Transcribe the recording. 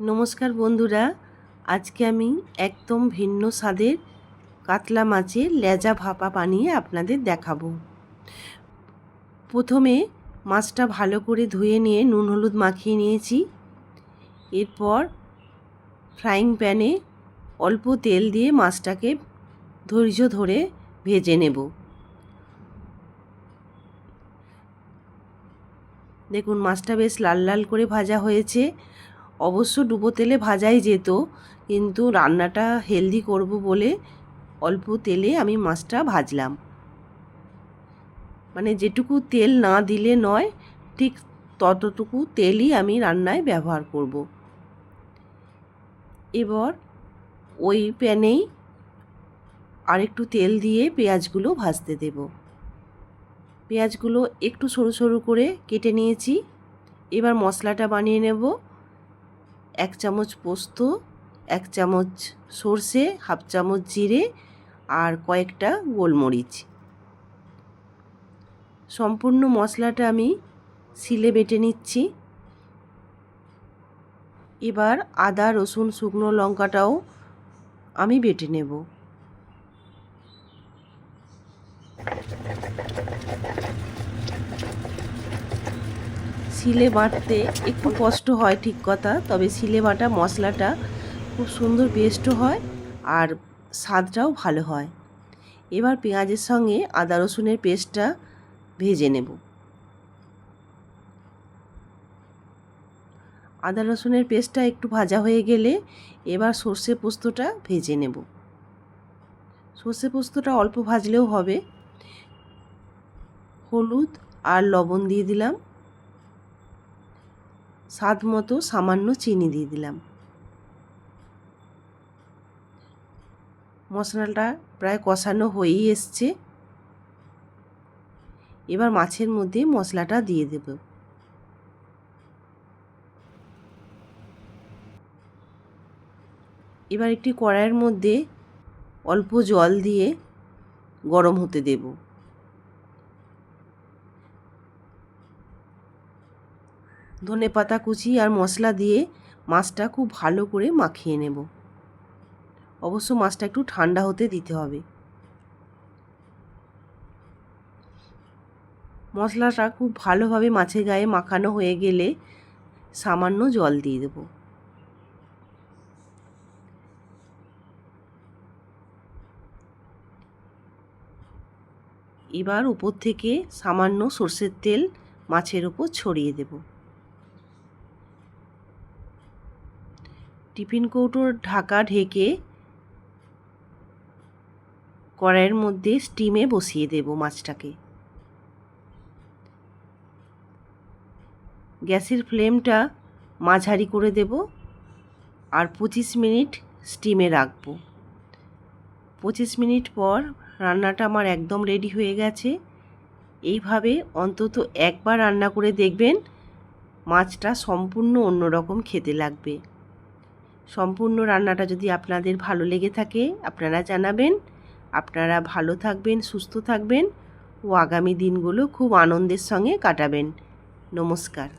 নমস্কার বন্ধুরা, আজকে আমি একদম ভিন্ন স্বাদের কাতলা মাছের লেজা ভাপা বানিয়ে আপনাদের দেখাবো। প্রথমে মাছটা ভালো করে ধুয়ে নিয়ে নুন হলুদ মাখিয়ে নিয়েছি। এরপর ফ্রাইং প্যানে অল্প তেল দিয়ে মাছটাকে ধৈর্য ধরে ভেজে নেব। দেখুন, মাছটা বেশ লাল লাল করে ভাজা হয়েছে। অবশ্য ডুবো তেলে ভাজাই যেত, কিন্তু রান্নাটা হেলদি করব বলে অল্প তেলে আমি মাছটা ভাজলাম। মানে যেটুকু তেল না দিলে নয়, ঠিক ততটুকু তেলই আমি রান্নায় ব্যবহার করব। এবার ওই প্যানেই আরেকটু তেল দিয়ে পেঁয়াজগুলো ভাজতে দেব। পেঁয়াজগুলো একটু সরু সরু করে কেটে নিয়েছি, এবার মশলাটা বানিয়ে নেব। এক চামচ পোস্ত, এক চামচ সর্ষে, হাফ চামচ জিরে আর কয়েকটা গোলমরিচ। সম্পূর্ণ মশলাটা আমি শিলে বেটে নিচ্ছি। এবার আদা, রসুন, শুকনো লঙ্কাটাও আমি বেটে নেব। শিলে বাটতে একটু কষ্ট হয় ঠিক কথা, তবে শিলে বাটা মশলাটা খুব সুন্দর পেস্টও হয় আর স্বাদটাও ভালো হয়। এবার পেঁয়াজের সঙ্গে আদা রসুনের পেস্টটা ভেজে নেব। আদা রসুনের পেস্টটা একটু ভাজা হয়ে গেলে এবার সর্ষে পোস্তটা ভেজে নেব। সর্ষে পোস্তটা অল্প ভাজলেও হবে। হলুদ আর লবণ দিয়ে দিলাম। স্বাদ মতো সামান্য চিনি দিয়ে দিলাম। মশলাটা প্রায় কষানো হয়েই এসছে। এবার মাছের মধ্যে মশলাটা দিয়ে দেব। এবার একটি কড়াইয়ের মধ্যে অল্প জল দিয়ে গরম হতে দেবো। ধনে পাতা কুচি আর মশলা দিয়ে মাছটা খুব ভালো করে মাখিয়ে নেব। অবশ্য মাছটা একটু ঠান্ডা হতে দিতে হবে। মশলাটা খুব ভালোভাবে মাছের গায়ে মাখানো হয়ে গেলে সামান্য জল দিয়ে দেব। এবার উপর থেকে সামান্য সর্ষের তেল মাছের উপর ছড়িয়ে দেবো। টিফিন কৌটোর ঢাকা ঢেকে কড়াইয়ের মধ্যে স্টিমে বসিয়ে দেব মাছটাকে। গ্যাসের ফ্লেমটা মাঝারি করে দেব আর পঁচিশ মিনিট স্টিমে রাখব। পঁচিশ মিনিট পর রান্নাটা আমার একদম রেডি হয়ে গেছে। এইভাবে অন্তত একবার রান্না করে দেখবেন মাছটা সম্পূর্ণ অন্যরকম খেতে লাগবে। সম্পূর্ণ রান্নাটা যদি আপনাদের ভালো লেগে থাকে, আপনারা জানাবেন। আপনারা ভালো থাকবেন, সুস্থ থাকবেন ও আগামী দিনগুলো খুব আনন্দের সঙ্গে কাটাবেন। নমস্কার।